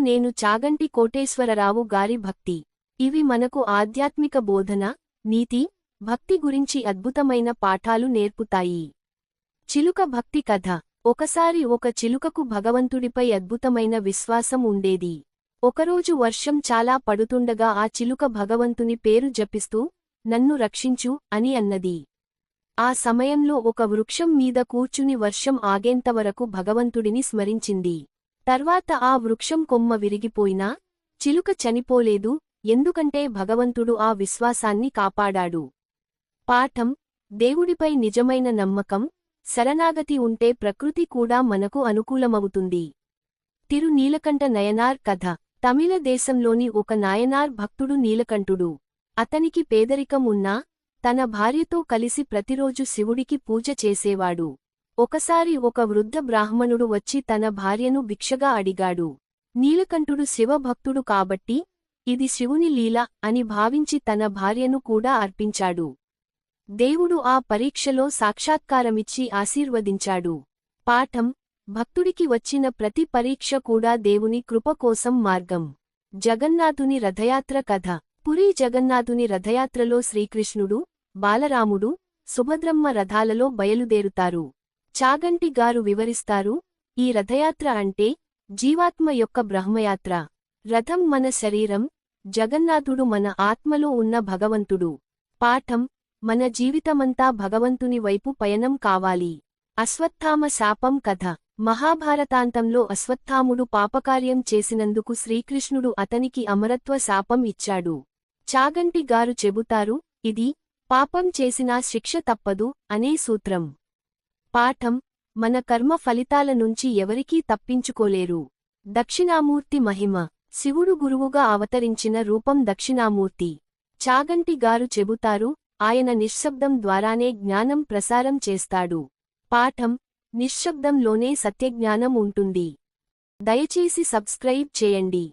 నేను చాగంటి కోటేశ్వరరావు గారి భక్తి. ఇవి మనకు ఆధ్యాత్మిక బోధన నీతి భక్తి గురించి అద్భుతమైన పాఠాలు నేర్పుతాయి. చిలుక భక్తి కథ. ఒకసారి ఒక చిలుకకు భగవంతుడిపై అద్భుతమైన విశ్వాసం ఉండేది. ఒకరోజు వర్షం చాలా పడుతుండగా ఆ చిలుక భగవంతుని పేరు జపిస్తూ నన్ను రక్షించు అని అన్నది. ఆ సమయంలో ఒక వృక్షం మీద కూర్చుని వర్షం ఆగేంతవరకు భగవంతుడిని స్మరించింది. తర్వాత ఆ వృక్షం కొమ్మ విరిగిపోయినా చిలుక చనిపోలేదు ఎందుకంటే భగవంతుడు ఆ విశ్వాసాన్ని కాపాడాడు. పాఠం దేవుడిపై నిజమైన నమ్మకం శరణాగతి ఉంటే ప్రకృతి కూడా మనకు అనుకూలమవుతుంది. తిరు నీలకంఠ నయనార్ కథ. తమిళ దేశంలోని ఒక నాయనార్ భక్తుడు నీలకంఠుడు. అతనికి పేదరికం ఉన్నా తన భార్యతో కలిసి ప్రతిరోజు శివుడికి పూజ చేసేవాడు. ఒకసారి ఒక వృద్ధ బ్రాహ్మణుడు వచ్చి తన భార్యను భిక్షగా అడిగాడు. నీలకంఠుడు శివభక్తుడు కాబట్టి ఇది శివుని లీల అని భావించి తన భార్యను కూడా అర్పించాడు. దేవుడు ఆ పరీక్షలో సాక్షాత్కారమిచ్చి ఆశీర్వదించాడు. పాఠం భక్తుడికి వచ్చిన ప్రతి పరీక్ష కూడా దేవుని కృప కోసం మార్గం. జగన్నాథుని రథయాత్ర కథ. పురీ జగన్నాథుని రథయాత్రలో శ్రీకృష్ణుడు బాలరాముడు సుభద్రమ్మ రథాలలో బయలుదేరుతారు. చాగంటి గారు వివరిస్తారు ఈ రథయాత్ర అంటే జీవాత్మ యొక్క బ్రహ్మయాత్ర. రథం మన శరీరం జగన్నాథుడు మన ఆత్మలో ఉన్న భగవంతుడు. పాఠం మన జీవితమంతా భగవంతుని వైపు పయనం కావాలి. అశ్వత్థామ శాపం కథ. మహాభారతాంతంలో అశ్వత్థాముడు పాపకార్యం చేసినందుకు శ్రీకృష్ణుడు అతనికి అమరత్వ శాపం ఇచ్చాడు. చాగంటి గారు చెబుతారు ఇది పాపం చేసినా శిక్ష తప్పదు అనే సూత్రం. పాఠం మన కర్మ ఫలితాల నుంచి ఎవరికీ తప్పించుకోలేరు. దక్షిణామూర్తి మహిమ. శివుడు గురువుగా అవతరించిన రూపం దక్షిణామూర్తి. చాగంటి గారు చెబుతారు ఆయన నిశ్శబ్దం ద్వారానే జ్ఞానం ప్రసారం చేస్తాడు. పాఠం నిశ్శబ్దంలోనే సత్యజ్ఞానం ఉంటుంది. దయచేసి సబ్స్క్రైబ్ చేయండి.